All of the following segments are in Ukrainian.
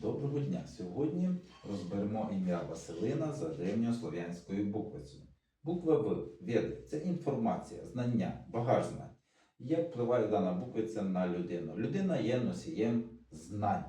Доброго дня! Сьогодні розберемо ім'я Василина за древньослов'янською буквицею. Буква В веди це інформація, знання, багаж знань. Як впливає дана буквиця на людину? Людина є носієм знань,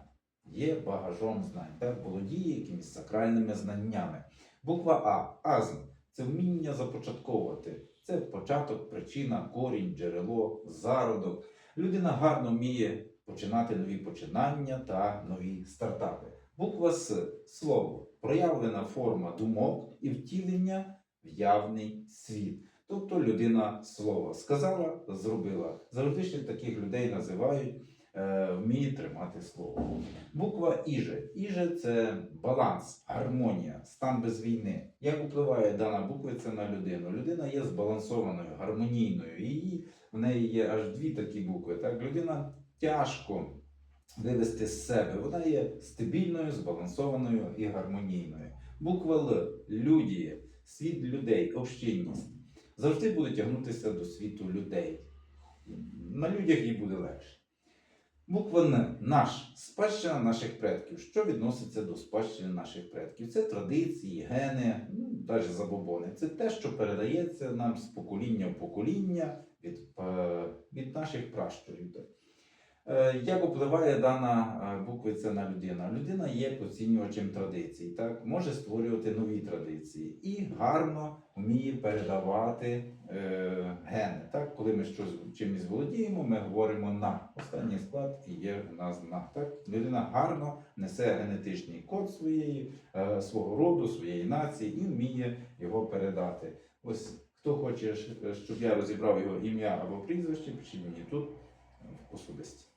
є багажом знань, так, володіє якимись сакральними знаннями. Буква А азм це вміння започатковувати. Це початок, причина, корінь, джерело, зародок. Людина гарно вміє починати нові починання та нові стартапи. Буква С слово проявлена форма думок і втілення в явний світ. Тобто людина слова сказала, зробила. Завжди ще таких людей називають е, вміє тримати слово. Буква Іже. Іже це баланс, гармонія, стан без війни. Як впливає дана буквиця на людину? Людина є збалансованою, гармонійною. Її в неї є аж дві такі букви. Так, людина тяжко вивести з себе. Вона є стабільною, збалансованою і гармонійною. Буква Л людіє, світ людей, общинність. Завжди буде тягнутися до світу людей. На людях їй буде легше. Буква Н наш спадщина наших предків. Що відноситься до спадщини наших предків? Це традиції, гени, ну, навіть забобони. Це те, що передається нам з покоління в покоління від, е, від наших пращурів. Е, Як впливає дана е, буквиця на людину? Людина є поцінювачем традицій, так? може створювати нові традиції і гарно вміє передавати е, гени. Так? Коли ми щось чимось володіємо, ми говоримо на. Останній склад і є в нас на. Так? Людина гарно несе генетичний код своєї, е, свого роду, своєї нації і вміє його передати. Ось хто хоче, щоб я розібрав його ім'я або прізвище, пишіть мені тут в особисті.